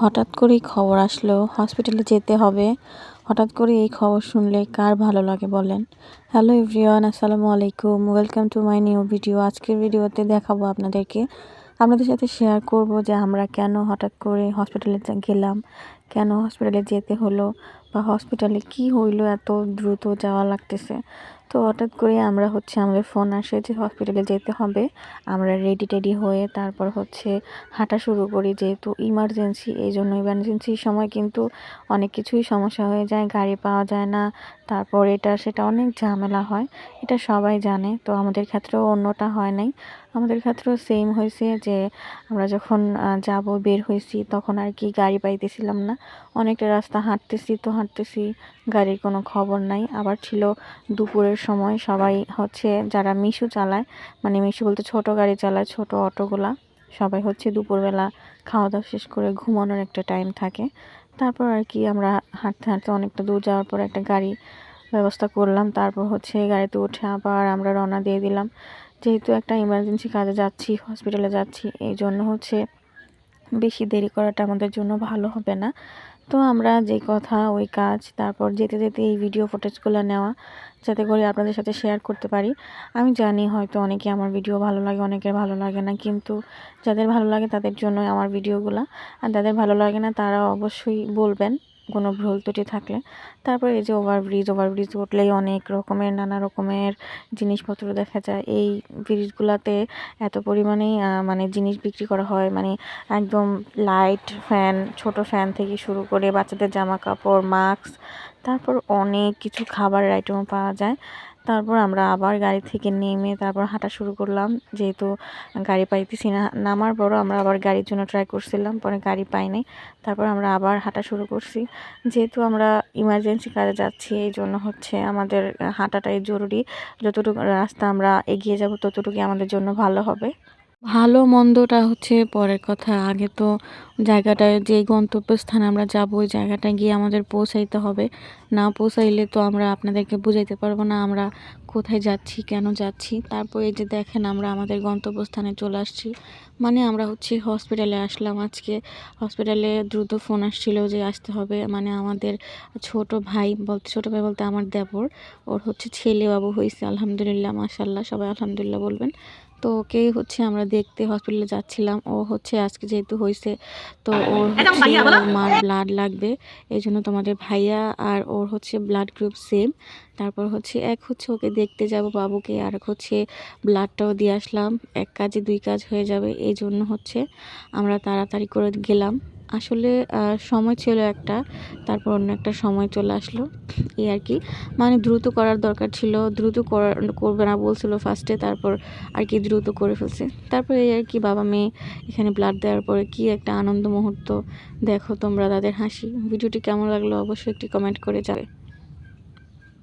হঠাৎ করেই খবর আসলো হসপিটালে যেতে হবে। হঠাৎ করে এই খবর শুনলে কার ভালো লাগে বলেন। হ্যালো এভরিওয়ান আসসালামু আলাইকুম। Welcome to my new video আজকের ভিডিওতে দেখাবো আপনাদেরকে। আপনাদের সাথে শেয়ার করব যে আমরা কেন হঠাৎ করে হসপিটালে গেলাম, কেন হসপিটালে যেতে হলো। বা হসপিটালে কি হইল, এত দ্রুত যাওয়া লাগতেছে? তো হঠাৎ করে আমরা হচ্ছে, আমাদের ফোন আসে যে হসপিটালে যেতে হবে। আমরা রেডি টেডি হয়ে তারপর হচ্ছে হাঁটা শুরু করি যেহেতু ইমার্জেন্সি এই জন্য ইমার্জেন্সির সময় কিন্তু অনেক কিছুই সমস্যা হয়ে যায়, গাড়ি পাওয়া যায় না। তারপর এটা, সেটা অনেক ঝামেলা হয়, এটা সবাই জানে। তো আমাদের ক্ষেত্রেও অন্যটা হয় নাই। আমাদের ক্ষেত্রেও সেম হয়েছে যে আমরা যখন যাব, বের হয়েছি, তখন আর কি গাড়ি পাইতেছিলাম না। অনেকটা রাস্তা হাঁটতেছি, তো হাঁটতেছি গাড়ির কোনো খবর নাই। আবার ছিল দুপুরের সময় সবাই হচ্ছে যারা মিশু চালায় মানে মিশু বলতে ছোট গাড়ি চালায়, ছোট অটোগুলা, সবাই হচ্ছে দুপুরবেলা খাওয়া দাওয়া শেষ করে ঘুমানোর একটা টাইম থাকে। তারপর আর কি আমরা হাঁটতে হাঁটতে অনেকটা দূর যাওয়ার পর একটা গাড়ি ব্যবস্থা করলাম। তারপর হচ্ছে গাড়িতে উঠে আবার আমরা রওনা দিয়ে দিলাম। যেহেতু একটা ইমার্জেন্সি কাজে যাচ্ছি হসপিটালে যাচ্ছি এই জন্য হচ্ছে বেশি দেরি করাটা আমাদের জন্য ভালো হবে না। তো আমরা যে কথা, ওই কাজ, তারপর যেতে যেতে এই ভিডিও ফুটেজগুলো নেওয়া, যাতে করে আপনাদের সাথে শেয়ার করতে পারি। আমি জানি হয়তো অনেকে আমার ভিডিও ভালো লাগে, অনেকের ভালো লাগে না, কিন্তু যাদের ভালো লাগে তাদের জন্য আমার ভিডিওগুলো আর যাদের ভালো লাগে না তারা অবশ্যই বলবেন। কোনো ভুল ত্রুটি থাকলে। তারপরে এই যে ওভারব্রিজ ওভারব্রিজ উঠলেই অনেক রকমের, নানা রকমের জিনিসপত্র দেখা যায়। এই ব্রিজগুলোতে এত পরিমাণেই মানে জিনিস বিক্রি করা হয়। মানে একদম লাইট ফ্যান ছোট ফ্যান থেকে শুরু করে বাচ্চাদের জামা কাপড় মাস্ক তারপর অনেক কিছু খাবারের আইটেমও পাওয়া যায়। তারপর আমরা আবার গাড়ি থেকে নেমে তারপর হাঁটা শুরু করলাম। যেহেতু গাড়ি পাইতেছি না, নামার পরও আমরা আবার গাড়ির জন্য ট্রাই করছিলাম, পরে গাড়ি পাই নাই। তারপর আমরা আবার হাঁটা শুরু করছি। যেহেতু আমরা ইমার্জেন্সি কাজে যাচ্ছি, এই জন্য হচ্ছে আমাদের হাঁটাটাই জরুরি। যতটুকু রাস্তা আমরা এগিয়ে যাব, ততটুকুই আমাদের জন্য ভালো হবে। ভালো মন্দটা হচ্ছে পরের কথা। আগে তো জায়গাটায় যে গন্তব্যস্থানে আমরা যাব, ওই জায়গাটায় গিয়ে আমাদের পৌঁছাইতে হবে। না পৌঁছাইলে তো আমরা আপনাদেরকে বুঝাইতে পারব না আমরা কোথায় যাচ্ছি, কেন যাচ্ছি। তারপর এই যে দেখেন আমরা আমাদের গন্তব্যস্থানে চলে আসছি। মানে আমরা হচ্ছে হসপিটালে আসলাম আজকে। হসপিটালে দ্রুত ফোন আসছিল যে আসতে হবে। মানে আমাদের ছোট ভাই বলতে ছোটো ভাই বলতে আমার দেবর। ওর হচ্ছে ছেলে বাবু হয়েছে আলহামদুলিল্লাহ মাসাল্লাহ সবাই আলহামদুলিল্লাহ বলবেন। তো ওকেই হচ্ছে আমরা দেখতে হসপিটালে যাচ্ছিলাম। ও হচ্ছে আজকে যেহেতু হয়েছে তো ওর হচ্ছে মার ব্লাড লাগবে এই জন্য তোমাদের ভাইয়া আর ওর হচ্ছে ব্লাড গ্রুপ সেম তারপর হচ্ছে এক হচ্ছে ওকে দেখতে যাব বাবুকে আর হচ্ছে ব্লাডটাও দিয়ে আসলাম। এক কাজে দুই কাজ হয়ে যাবে এই জন্য হচ্ছে আমরা তাড়াতাড়ি করে গেলাম। আসলে সময় ছিল একটা, তারপর অন্য একটা সময় চলে আসলো, এই আর কি। মানে দ্রুত করার দরকার ছিল, দ্রুত করবে না বলছিল ফার্স্টে তারপর আর কি দ্রুত করে ফেলছে। তারপর এই আর কি বাবা মেয়ে, এখানে ব্লাড দেওয়ার পরে কি একটা আনন্দ মুহূর্ত, দেখো তোমরা তাদের হাসি। ভিডিওটি কেমন লাগল অবশ্যই একটি কমেন্ট করে যাবে